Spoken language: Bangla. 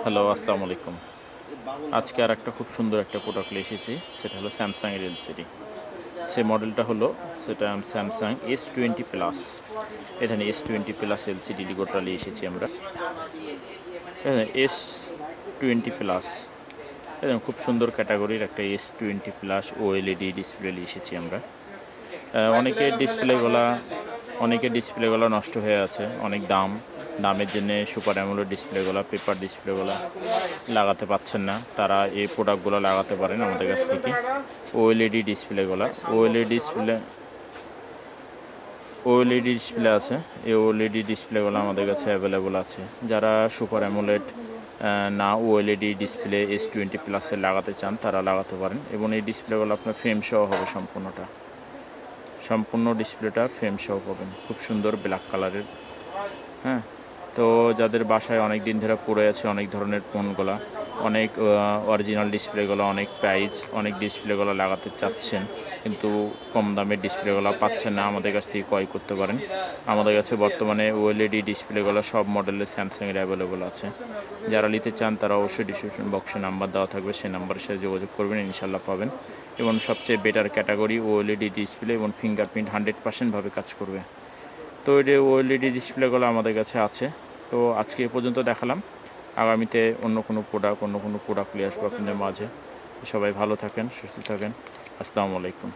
হ্যালো আসসালামু আলাইকুম। আজকে আর একটা খুব সুন্দর একটা প্রোডাক্ট এসেছি সেটা হলো স্যামসাংয়ের এলসিডি সে মডেলটা হলো সেটা স্যামসাং এস টোয়েন্টি প্লাস এখানে এস টোয়েন্টি প্লাস এলসিডি লিগোটা নিয়ে এসেছি আমরা। এস টোয়েন্টি প্লাস এরকম খুব সুন্দর ক্যাটাগরির একটা S twenty plus OLED display নিয়ে এসেছি আমরা। আহ, অনেকের ডিসপ্লেগুলা অনেকের ডিসপ্লেগুলো নষ্ট হয়ে আছে অনেক দাম। দামের জন্য সুপার অ্যামোলেড ডিসপ্লেগুলো, পেপার ডিসপ্লেগুলো লাগাতে পাচ্ছেন না। তারা এই প্রোডাক্টগুলো লাগাতে পারেন আমাদের কাছ থেকে। ওএলইডি ডিসপ্লেগুলো। ওএলইডি ডিসপ্লে ওএলইডি ডিসপ্লে আছে। এই ওএলইডি ডিসপ্লেগুলো আমাদের কাছে অ্যাভেলেবল আছে। যারা সুপার অ্যামোলেড না ওএলইডি ডিসপ্লে এস টোয়েন্টি প্লাসে লাগাতে চান, তারা লাগাতে পারেন। এবং এই ডিসপ্লেগুলো আপনার ফ্রেম সহ হবে সম্পূর্ণটা। সম্পূর্ণ ডিসপ্লেটা ফ্রেম সহ পাবেন। খুব সুন্দর ব্ল্যাক কালারের হ্যাঁ? তো যাদের বাসায় অনেক দিন ধরে পড়ে আছে, অনেক ধরনের ফোনগুলো, অনেক অরিজিনাল ডিসপ্লেগুলো অনেক প্রাইস অনেক ডিসপ্লেগুলো লাগাতে চাচ্ছেন, কিন্তু কম দামের ডিসপ্লেগুলো পাচ্ছেন না, আমাদের কাছ থেকে ক্রয় করতে পারেন। আমাদের কাছে বর্তমানে ওএলইডি ডিসপ্লেগুলো সব মডেলের স্যামসাংয়ের অ্যাভেলেবল আছে। যারা নিতে চান, তারা অবশ্যই ডিসক্রিপশন বক্সে নাম্বার দেওয়া থাকবে সেই নাম্বারের সাথে যোগাযোগ করবেন ইনশাল্লাহ পাবেন। এবং সবচেয়ে বেটার ক্যাটাগরি ওএলইডি ডিসপ্লে এবং ফিঙ্গারপ্রিন্ট হান্ড্রেড পার্সেন্টভাবে কাজ করবে। তো এটা ওএলইডি ডিসপ্লেগুলো আমাদের কাছে আছে, তো আজকে এ পর্যন্ত দেখালাম। আগামীতে অন্য কোনো প্রোডাক্ট অন্য কোনো প্রোডাক্ট নিয়ে আসব আপনাদের মাঝে। সবাই ভালো থাকেন, সুস্থ থাকেন। আসসালামু আলাইকুম।